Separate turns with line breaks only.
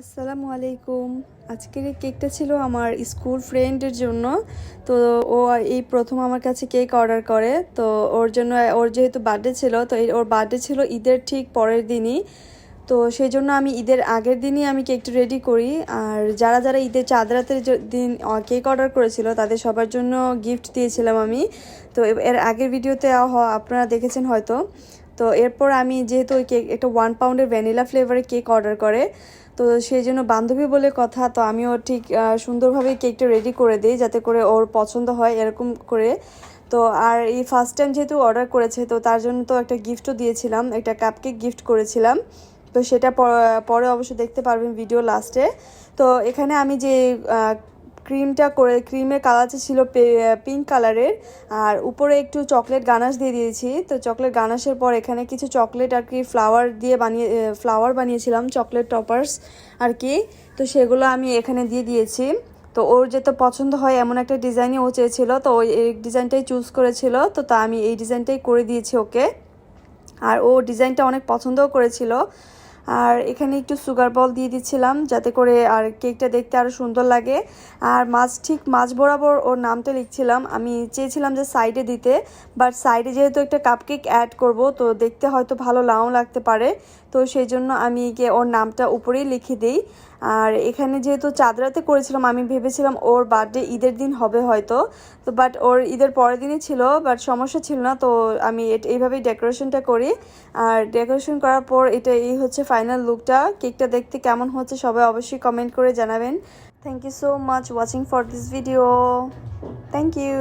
আসসালামু আলাইকুম। আজকের এই কেকটা ছিল আমার স্কুল ফ্রেন্ডের জন্য। তো ও এই প্রথম আমার কাছে কেক অর্ডার করে। তো ওর জন্য, ওর যেহেতু বার্থডে ছিল, তো ওর বার্থডে ছিল ঈদের ঠিক পরের দিনই। তো সেই জন্য আমি ঈদের আগের দিনই আমি কেকটা রেডি করি। আর যারা যারা ঈদের চাঁদ রাতের দিন কেক অর্ডার করেছিল, তাদের সবার জন্য গিফট দিয়েছিলাম আমি। তো এর আগের ভিডিওতে আপনারা দেখেছেন হয়তো। তো এরপর আমি যেহেতু ওই কেক, একটা ওয়ান পাউন্ডের ভ্যানিলা ফ্লেভারের কেক অর্ডার করে, তো সেই জন্য বান্ধবী বলে কথা, তো আমিও ঠিক সুন্দরভাবে কেকটা রেডি করে দিই যাতে করে ওর পছন্দ হয় এরকম করে। তো আর এই ফার্স্ট টাইম যেহেতু অর্ডার করেছে, তো তার জন্য তো একটা গিফটও দিয়েছিলাম, একটা কাপকেক গিফট করেছিলাম। তো সেটা পরে অবশ্য দেখতে পারবেন ভিডিও লাস্টে তো এখানে আমি যে ক্রিমটা করে ক্রিমের কালারটা ছিল পিঙ্ক কালারের আর উপরে একটু চকলেট গানাশ দিয়ে দিয়েছি। তো চকলেট গানাশের পর এখানে কিছু চকলেট আর কি ফ্লাওয়ার দিয়ে বানিয়ে ফ্লাওয়ার বানিয়েছিলাম চকলেট টপার্স আর কি। তো সেগুলো আমি এখানে দিয়ে দিয়েছি। তো ওর যেহেতু পছন্দ হয় এমন একটা ডিজাইনই ও চেয়েছিল, তো ওই, এই ডিজাইনটাই চুজ করেছিল। তো তা আমি এই ডিজাইনটাই করে দিয়েছি ওকে। আর ও ডিজাইনটা অনেক পছন্দও করেছিল। আর এখানে একটু সুগার বল দিয়ে দিচ্ছিলাম যাতে করে আর কেকটা দেখতে আরও সুন্দর লাগে। আর মাছ ঠিক মাছ বরাবর ওর নামটা লিখছিলাম। আমি চেয়েছিলাম যে সাইডে দিতে বাট সাইডে যেহেতু একটা কাপকেক অ্যাড করব, তো দেখতে হয়তো ভালো নাও লাগতে পারে। তো সেই জন্য আমি গিয়ে ওর নামটা উপরেই লিখে দিই। আর এখানে যেহেতু চাঁদরাতে করেছিলাম, আমি ভেবেছিলাম ওর বার্থডে ঈদের দিন হবে হয়তো। তো বাট ওর ঈদের পরের দিনই ছিল বাট সমস্যা ছিল না। তো আমি এইভাবেই ডেকোরেশনটা করি। আর ডেকোরেশন করার পর এটা এই হচ্ছে ফাইনাল লুকটা। কেকটা দেখতে কেমন হচ্ছে সবাই অবশ্যই কমেন্ট করে জানাবেন। Thank you so much watching for this video thank you